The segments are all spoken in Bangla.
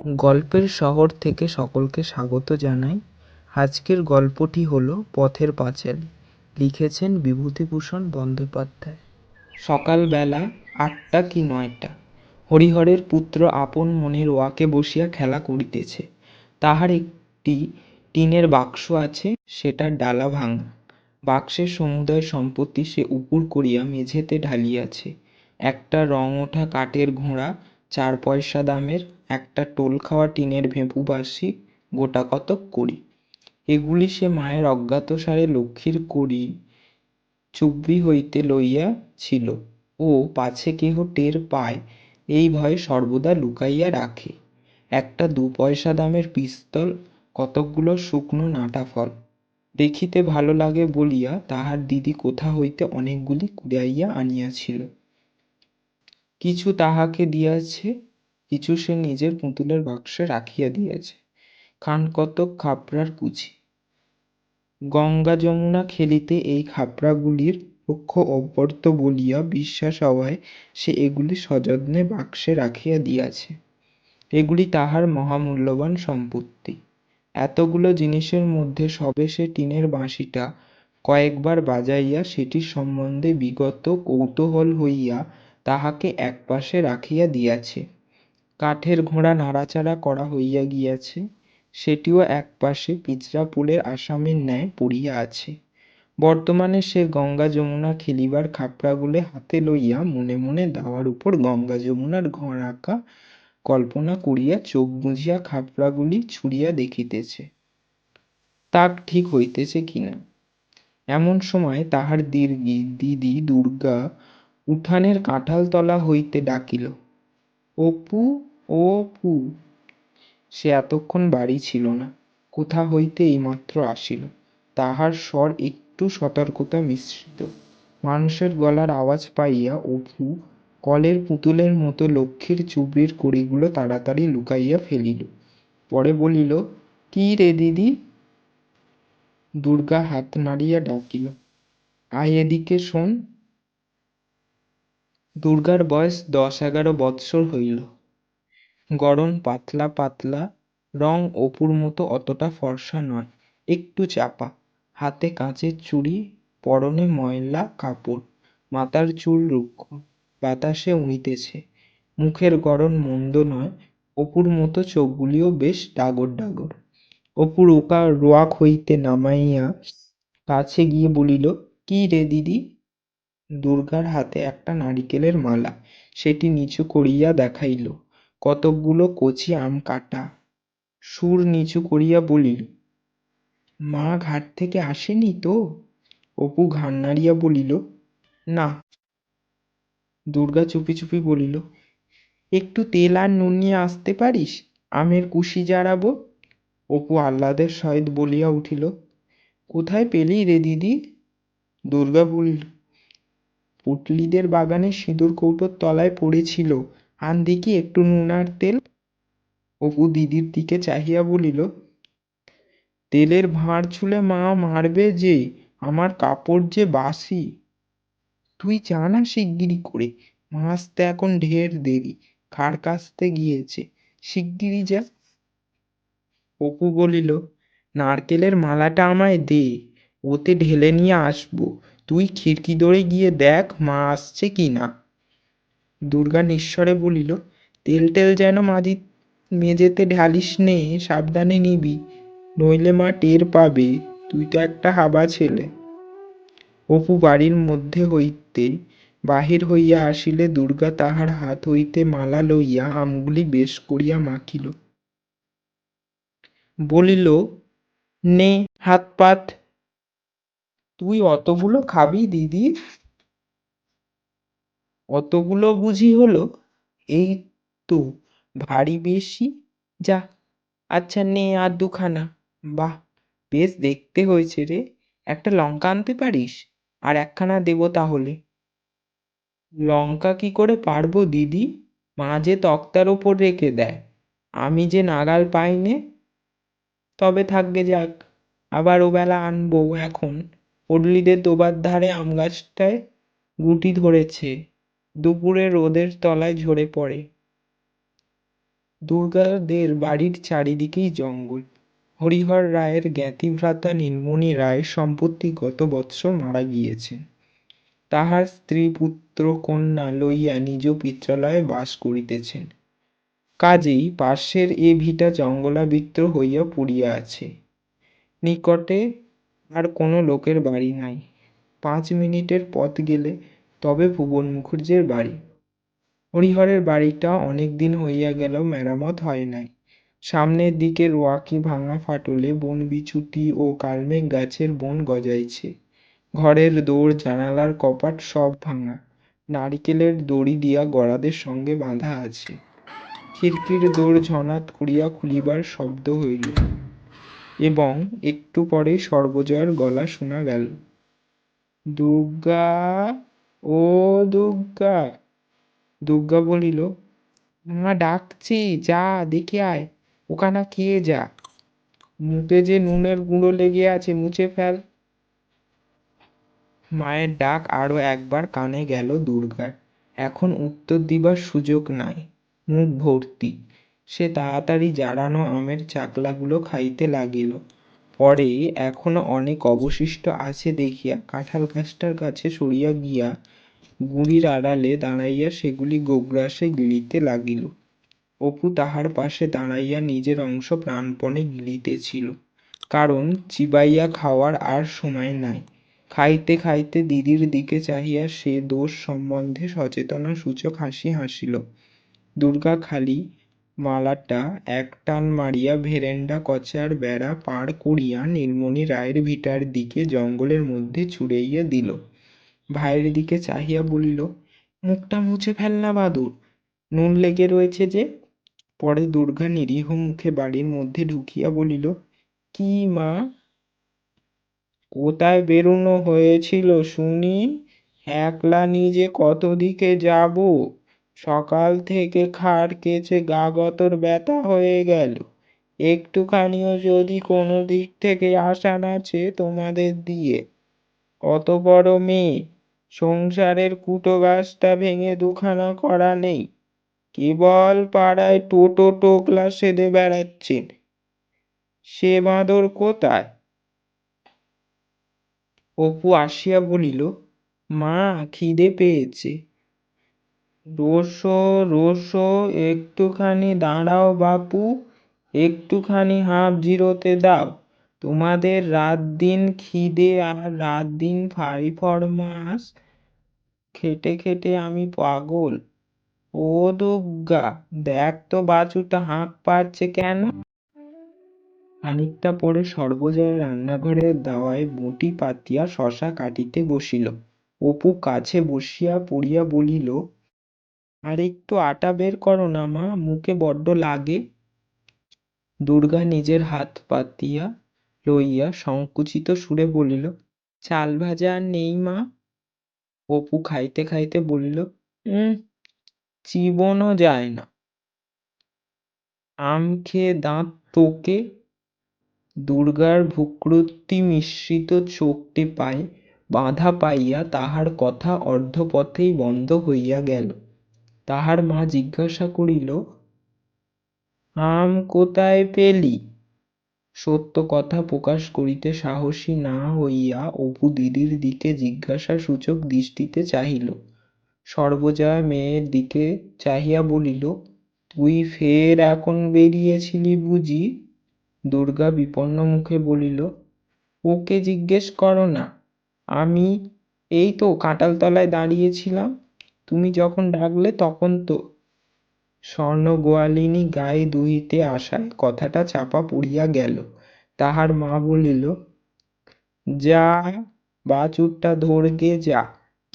গল্পের শহর থেকে সকলকে স্বাগত জানাই। আজকের গল্পটি হলো পথের পাঁচালী। লিখেছেন বিভূতিভূষণ বন্দ্যোপাধ্যায়। সকালবেলা আটটা কি নয়টা, হরিহরের পুত্র আপন মনের ওয়াকে বসিয়া খেলা করিতেছে। তাহার একটি টিনের বাক্স আছে সেটার ডালা ভাঙা। বাক্সের সমুদয় সম্পত্তি সে উপুড় করিয়া মেঝেতে ঢালিয়াছে। একটা রং ওঠা কাঠের ঘোড়া, চার পয়সা দামের একটা টোল খাওয়া টিনের ভেঁপু বাসি গোটাকতক কড়ি এগুলি সে মায়ের অজ্ঞাতসারে লক্ষ্মীর কড়ি চুবড়ি হইতে লইয়া ছিল। ও পাছে কেহ টের পায়, এই ভয়ে সর্বদা লুকাইয়া রাখে। একটা দু পয়সা দামের পিস্তল, কতকগুলো শুকনো নাটা ফল। দেখিতে ভালো লাগে বলিয়া তাহার দিদি কোথা হইতে অনেকগুলি কুড়াইয়া আনিয়াছিল। কিছু তাহাকে দিয়াছে কিছু সে নিজের পুতুলের বাক্সে রাখিয়া দিয়াছে। খান কতক খাপড়ার কুচি। গঙ্গা যমুনা খেলিতে এই খাপড়াগুলির পক্ষ অব্যর্থ বলিয়া বিশ্বাস হওয়ায় সে এগুলি সযত্নে বাক্সে রাখিয়া দিয়াছে। এগুলি তাহার মহামূল্যবান সম্পত্তি। এতগুলো জিনিসের মধ্যে সবে সে টিনের বাঁশিটা কয়েকবার বাজাইয়া সেটির সম্বন্ধে বিগত কৌতূহল হইয়া তাহাকে একপাশে রাখিয়া দিয়াছে। কাঠের ঘোড়া নাড়াচাড়া করা হইয়া গিয়াছে, সেটিও একপাশে পিঁজরাপুলের আসামির ন্যায় পড়িয়া আছে। বর্তমানে সে গঙ্গা যমুনা খেলিবার খাপড়াগুলি হাতে লইয়া মনে মনে দাওয়ার উপর গঙ্গা যমুনার ঘর আঁকা কল্পনা করিয়া চোখ বুজিয়া খাপড়াগুলি ছুঁড়িয়া দেখিতেছে। তাক ঠিক হইতেছে কিনা এমন সময় তাহার দীর্ঘি দিদি দুর্গা উঠানের কাঁঠালতলা হইতে ডাকিল, অপু অপু সে এতক্ষণ বাড়ি ছিল না। কোথা হইতে এইমাত্র আসিল? তাহার স্বর একটু সতর্কতা মিশ্রিত। মানুষের গলার আওয়াজ পাইয়া অপু কলের পুতুলের মতো লক্ষ্মীর চুবড়ির কড়িগুলো তাড়াতাড়ি লুকাইয়া ফেলিল। পরে বলিল, কি রে দিদি? দুর্গা হাত নাড়িয়া ডাকিল, আয় এদিকে শোন। দুর্গার বয়স দশ এগারো বৎসর হইল। গড়ন পাতলা পাতলা, রং অপুর মতো অতটা ফর্সা নয়। একটু চাপা। হাতে কাঁচের চুড়ি, পরনে ময়লা, কাপড়। মাথার চুল রুক্ষ। বাতাসে উড়িতেছে। মুখের গড়ন মন্দ নয়। অপুর মতো চোখগুলিও বেশ ডাগর ডাগর। অপুর ওকা রোয়াক হইতে নামাইয়া কাছে গিয়ে বলিল, কি রে দিদি? দুর্গার হাতে একটা নারিকেলের মালা। সেটি নিচু করিয়া দেখাইল। কতকগুলো কচি আম কাটা। সুর নিচু করিয়া বলিল, মা ঘাট থেকে আসেনি তো? অপু ঘাড় নাড়িয়া বলিল, না। দুর্গা চুপি চুপি বলিল, একটু তেল আর নুন নিয়ে আসতে পারিস? আমের কুশি জারাবো? অপু আহ্লাদের সহিত বলিয়া উঠিল, কোথায় পেলি রে দিদি? দুর্গা বলিল, পুটলিদের বাগানে সিঁদুর কৌটোর তলায় পড়েছিল। আন দেখি একটু নুন আর তেল। অপু দিদির দিকে চাহিয়া বলিল, তেলের ভাঁড় ছুলে মা মারবে যে, আমার কাপড় যে বাসি। তুই যা না শিগগিরি করে মা আসতে এখন ঢের দেরি খাড় কাচতে গিয়েছে শিগগিরি যা। অপু বলিল, নারকেলের মালাটা আমায় দে, ওতে ঢেলে নিয়ে আসব। তুই খিড়কি দড়ে গিয়ে দেখ মা আসছে কি না। দুর্গা নিঃস্বরে বলিল তেল টেল যেন মাঝি মেঝেতে ঢালিস নে, সাবধানে নিবি, নইলে মা টের পাবে, তুই তো একটা হাবা ছেলে অপু বাড়ির মধ্যে হইতে বাহির হইয়া আসিলে দুর্গা তাহার হাত হইতে মালা লইয়া আমগুলি বেশ করিয়া মাখিল। বলিল, নে হাত পাত তুই অতগুলো খাবি দিদি? অতগুলো বুঝি হলো, এই তো ভারী বেশি, যা আচ্ছা নে আর দুখানা। বাহ, বেশ দেখতে হয়েছে রে, একটা লঙ্কা আনতে পারিস? আর একখানা দেবো তাহলে। লঙ্কা কি করে পারব দিদি? মা যে তক্তার ওপর রেখে দেয়। আমি যে নাগাল পাই নে, তবে থাকবে যাক, আবার ওবেলা আনব এখন। পল্লীদের দোবার ধারে আম গাছটায় গুটি ধরেছে। দুপুরে রোদের তলায় ঝরে পড়ে। দুর্গাদের বাড়ির চারিদিকেই জঙ্গল। হরিহর রায়ের জ্ঞাতিভ্রাতা নীলমণি রায় সম্প্রতি গত বৎসর মারা গিয়েছেন। তাহার স্ত্রী পুত্র কন্যা লইয়া নিজ পিত্রালয়ে বাস করিতেছেন। কাজেই পার্শ্বের এ ভিটা জঙ্গলাবৃত্ত হইয়া পড়িয়া আছে। নিকটে আর কোনো লোকের বাড়ি নাই। পাঁচ মিনিটের পথ গেলে তবে ভুবন মুখুজ্জের বাড়ি। হরিহরের বাড়িটা অনেক দিন হইয়া গেল মেরামত হয় নাই। সামনের দিকে রোয়াকি ভাঙা ফাটলে বনবিছুটি ও কালমেঘ গাছের বন গজাইছে। ঘরের দৌড় জানালার কপাট সব ভাঙা। নারিকেলের দড়ি দিয়া গরাদের সঙ্গে বাঁধা আছে। খিড়কির দৌড় ঝনাত করিয়া খুলিবার শব্দ হইল। এবং একটু পরেই সর্বজয়ার গলা শোনা গেল। দুর্গা ও দুর্গা দুর্গা বলিল মা ডাকছি, যা, দেখে আয়, ওখানা খেয়ে যা। মুখে যে নুনের গুঁড়ো লেগে আছে, মুছে ফেল। মায়ের ডাক আরও একবার কানে গেল দুর্গার। এখন উত্তর দিবার সুযোগ নাই, মুখ ভর্তি। সে তাড়াতাড়ি জারানো আমের চাকলাগুলো খাইতে লাগিল। পরে এখনও অনেক অবশিষ্ট আছে দেখিয়া কাঁঠাল গাছটার কাছে সরিয়া গিয়া গুঁড়ির আড়ালে দাঁড়াইয়া সেগুলি গোগ্রাসে গিলিতে লাগিল। অপু তাহার পাশে দাঁড়াইয়া নিজের অংশ প্রাণপণে গিলিতেছিল। কারণ চিবাইয়া খাওয়ার আর সময় নাই। খাইতে খাইতে দিদির দিকে চাহিয়া সে দোষ সম্বন্ধে সচেতনা সূচক হাসি হাসিল। দুর্গা খালি মালাটা এক টান মারিয়া ভেরেন্ডা কচার বেড়া পার করিয়া নীলমণি রায়ের ভিটার দিকে জঙ্গলের মধ্যে ছুড়াইয়া দিল। ভাইয়ের দিকে চাহিয়া বলিল, মুখটা মুছে ফেল না বাদুর। নুন লেগে রয়েছে যে? পরে দুর্গা নিরীহ মুখে বাড়ির মধ্যে ঢুকিয়া বলিল, কি মা? কোথায় বেরোনো হয়েছিল শুনি? একলা নিজে কত দিকে যাব? সকাল থেকে কেচে গা গতর ব্যথা হয়ে গেল। একটুখানিও যদি কোনো দিক থেকে আসান আছে তোমাদের দিয়ে। অত বড় মেয়ে, সংসারের কুটো গাছটা ভেঙে দুখানা করা নেই। কেবল পাড়ায় টোটো টোকলা সেদে বেড়াচ্ছেন। সে বাঁদর কোথায়? অপু আসিয়া বলিল, মা, খিদে পেয়েছে। রোসো রোসো একটুখানি দাঁড়াও বাপু, একটুখানি হাফ জিরোতে দাও। তোমাদের রাত দিন খিদে আর রাত দিন ফাড়ি ফরমাস খেটে খেটে আমি পাগল। ও দুর্গা দেখ তো বাছুরটা হাঁক পারছে কেন? খানিকটা পরে সর্বজয়া রান্নাঘরের দাওয়ায় বঁটি, পাতিয়া, শশা কাটিতে বসিল। অপু কাছে বসিয়া পড়িয়া বলিল আর একটু আটা বের করো না, মা। মুখে বড্ড লাগে। দুর্গা নিজের হাত পাতিয়া লইয়া সংকুচিত সুরে বলিল, চাল ভাজা আর নেই, মা। অপু খাইতে খাইতে বলিল, উম, চিবনও যায় না। আম খেয়ে দাঁত তোকে। দুর্গার ভূকৃতি মিশ্রিত চোখ টেপায় বাধা পাইয়া তাহার কথা অর্ধপথেই বন্ধ হইয়া গেল। তাহার মা জিজ্ঞাসা করিল আম কোথায় পেলি? সত্য কথা প্রকাশ করিতে সাহসী না হইয়া অপু দিদির দিকে জিজ্ঞাসা সূচক দৃষ্টিতে চাহিল। সর্বজয়া মেয়ের দিকে চাহিয়া বলিল, তুই ফের এখন বেরিয়েছিলি বুঝি? দুর্গা বিপন্ন মুখে বলিল, ওকে জিজ্ঞেস করো না। আমি এই তো কাঁঠালতলায় দাঁড়িয়েছিলাম। তুমি যখন ডাকলে তখন তো স্বর্ণ গোয়ালিনী গায়ে দুইতে আসায় কথাটা চাপা পড়িয়া গেল। তাহার মা বলিল, যা বাছুরটা ধরগে যা।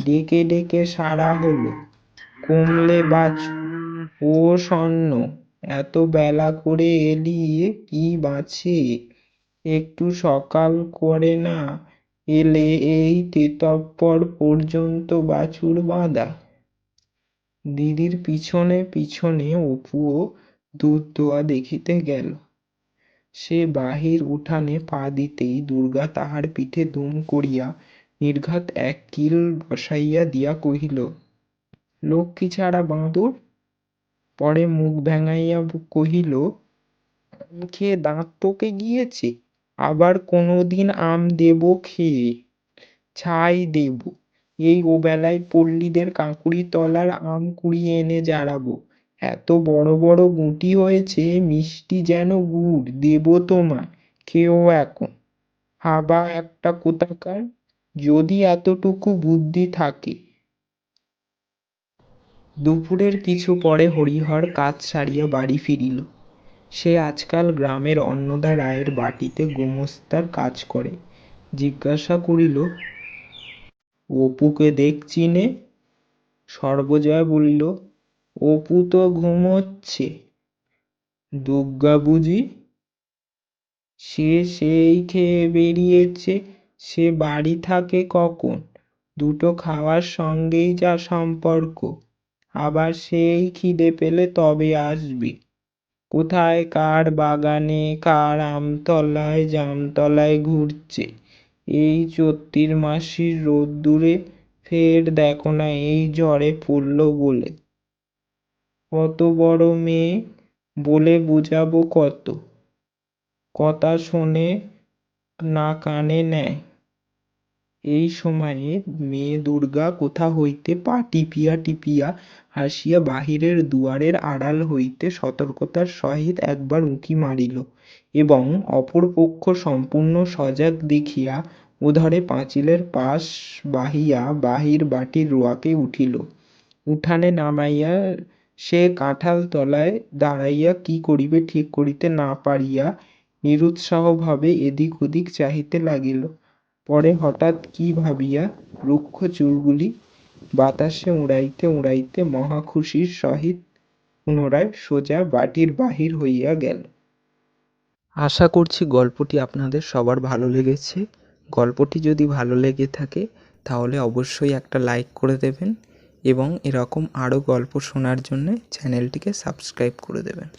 ডেকে ডেকে সারা হলো। কমলে বাছু ও স্বর্ণ, এত বেলা করে এলি কি বাছে? একটু সকাল করে না এলে এই তেতপ্পর পর্যন্ত বাছুর বাঁধা। দিদির পিছনে পিছনে অপুও দুধ দোয়া দেখিতে গেল। সে বাহির উঠানে পা দিতেই দুর্গা তাহার পিঠে দুম করিয়া নির্ঘাত এক কিল বসাইয়া দিয়া কহিল লক্ষ্মী ছাড়া বাঁদর? পরে মুখ ভেঙাইয়া কহিল খেয়ে দাঁত পকে গিয়েছে? আবার কোনোদিন আম দেব খেয়ে ছাই দেব। এই ওবেলায় পল্লীদের কাঁকুড়ি তলার আম কুড়িয়ে এনে জারাবো। এত বড় বড় গুটি হয়েছে, মিষ্টি যেন গুড়, দেব তোমায়, খেও এখন। হাবা একটা কোথাকার, যদি এতটুকু বুদ্ধি থাকে। দুপুরের কিছু পরে হরিহর কাজ সারিয়া বাড়ি ফিরিল। সে আজকাল গ্রামের অন্নদা রায়ের বাটিতে গোমস্তার কাজ করে। জিজ্ঞাসা করিল অপুকে দেখছি নে। সর্বজয়া বলিল, অপু তো ঘুমোচ্ছে। দুর্গা বুঝি, সে সেই খেয়ে বেরিয়েছে। সে বাড়ি থাকে কখন? দুটো খাওয়ার সঙ্গেই যা সম্পর্ক। আবার সেই খিদে পেলে তবে আসবে। কোথায় কার বাগানে, কার আমতলায়, জামতলায় ঘুরছে? এই চৈত্রির মাসির রোদ্দুরে ফের দেখো না এই ঝড়ে পড়ল বলে। কত বড় মেয়ে বলে বোঝাবো কত? কথা শোনে না কানে নেয়। এই সময়ে মেয়ে দুর্গা কোথা হইতে পা টিপিয়া টিপিয়া আসিয়া বাহিরের দুয়ারের আড়াল হইতে সতর্কতার সহিত একবার উঁকি মারিল এবং অপর পক্ষ সম্পূর্ণ সজাগ দেখিয়া ওধারে পাঁচিলের পাশ বাহিয়া বাহির বাটির রোয়াকে উঠিল। উঠানে নামাইয়া সে কাঁঠাল তলায় দাঁড়াইয়া কি করিবে ঠিক করিতে না পারিয়া নিরুৎসাহভাবে এদিক ওদিক চাহিতে লাগিল। পরে হঠাৎ কি ভাবিয়া রুক্ষ চুলগুলি বাতাসে উড়াইতে উড়াইতে মহা খুশির সহিত পুনরায় সোজা বাটির বাহির হইয়া গেল। আশা করছি গল্পটি আপনাদের সবার ভালো লেগেছে। গল্পটি যদি ভালো লেগে থাকে, তাহলে অবশ্যই একটা লাইক করে দেবেন এবং এরকম আরও গল্প শোনার জন্যে চ্যানেলটিকে সাবস্ক্রাইব করে দেবেন।